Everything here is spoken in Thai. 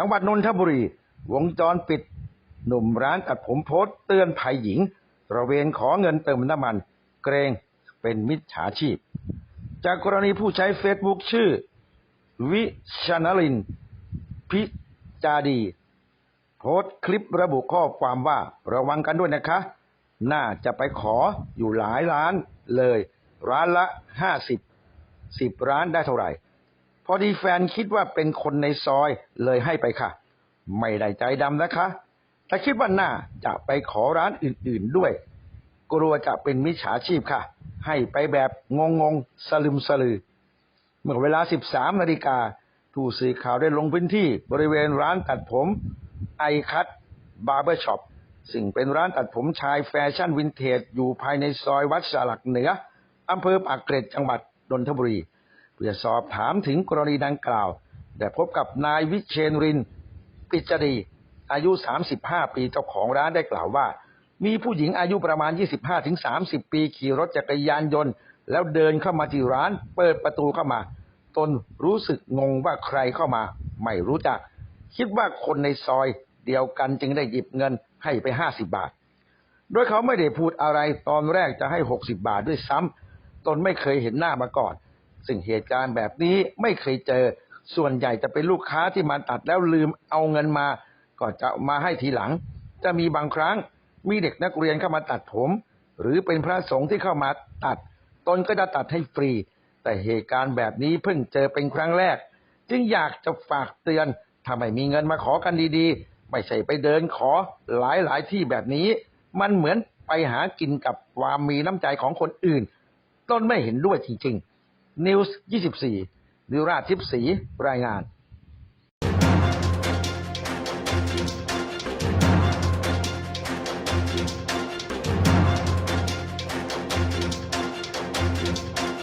จังหวัดนนทบุรี วงจรปิด หนุ่มร้านตัดผมโพสต์เตือนภัยหญิงตระเวนขอเงินเติมน้ำมัน เกรงเป็นมิจฉาชีพ จากกรณีผู้ใช้เฟซบุ๊กชื่อ วิชนลิน พิจาดี โพสต์คลิประบุข้อความว่าระวังกันด้วยนะคะ น่าจะไปขออยู่หลายร้านเลย ร้านละห้าสิบสิบร้านได้เท่าไหร่ พอดีแฟนคิดว่าเป็นคนในซอยเลยให้ไปค่ะ ไม่ได้ใจดำนะคะ แต่คิดว่าน่าจะไปขอร้านอื่นๆด้วย กลัวจะเป็นมิจฉาชีพค่ะ ให้ไปแบบงงๆสลึมสลือ เมื่อเวลา 13 นาฬิกาผู้สื่อข่าวได้ลงพื้นที่บริเวณร้านตัดผมไอคัตบาร์เบอร์ช็อปซึ่งเป็นร้านตัดผมชายแฟชั่นวินเทจอยู่ภายในซอยวัดสลักเหนืออำเภอปากเกร็ดจังหวัดนนทบุรี เพื่อสอบถามถึงกรณีดังกล่าวได้พบกับนายวิเชนรินปิจดีอายุ 35 ปีเจ้าของร้านได้กล่าวว่า มีผู้หญิงอายุประมาณ 25-30 ปีขี่รถจักรยานยนต์ แล้วเดินเข้ามาที่ร้าน เปิดประตูเข้ามา ตนรู้สึกงงว่าใครเข้ามา ไม่รู้จัก คิดว่าคนในซอยเดียวกันจึงได้หยิบเงินให้ไป 50 บาท โดยเขาไม่ได้พูดอะไรตอนแรกจะให้ 60 บาทด้วยซ้ำตนไม่เคยเห็นหน้ามาก่อน ซึ่งเหตุการณ์แบบนี้ไม่เคยเจอ ส่วนใหญ่จะเป็นลูกค้าที่มาตัดแล้วลืมเอาเงินมา ก็จะมาให้ทีหลัง จะมีบางครั้งมีเด็กนักเรียนเข้ามาตัดผม หรือเป็นพระสงฆ์ที่เข้ามาตัด ตนก็จะตัดให้ฟรี แต่เหตุการณ์แบบนี้เพิ่งเจอเป็นครั้งแรก จึงอยากจะฝากเตือนถ้าไม่มีเงินมาขอกันดีๆ ไม่ใช่ไปเดินขอหลายๆที่แบบนี้ มันเหมือนไปหากินกับความมีน้ำใจของคนอื่น ต้นไม่เห็นด้วยจริง ๆ นิวส์24ดิราทิพสีรายงาน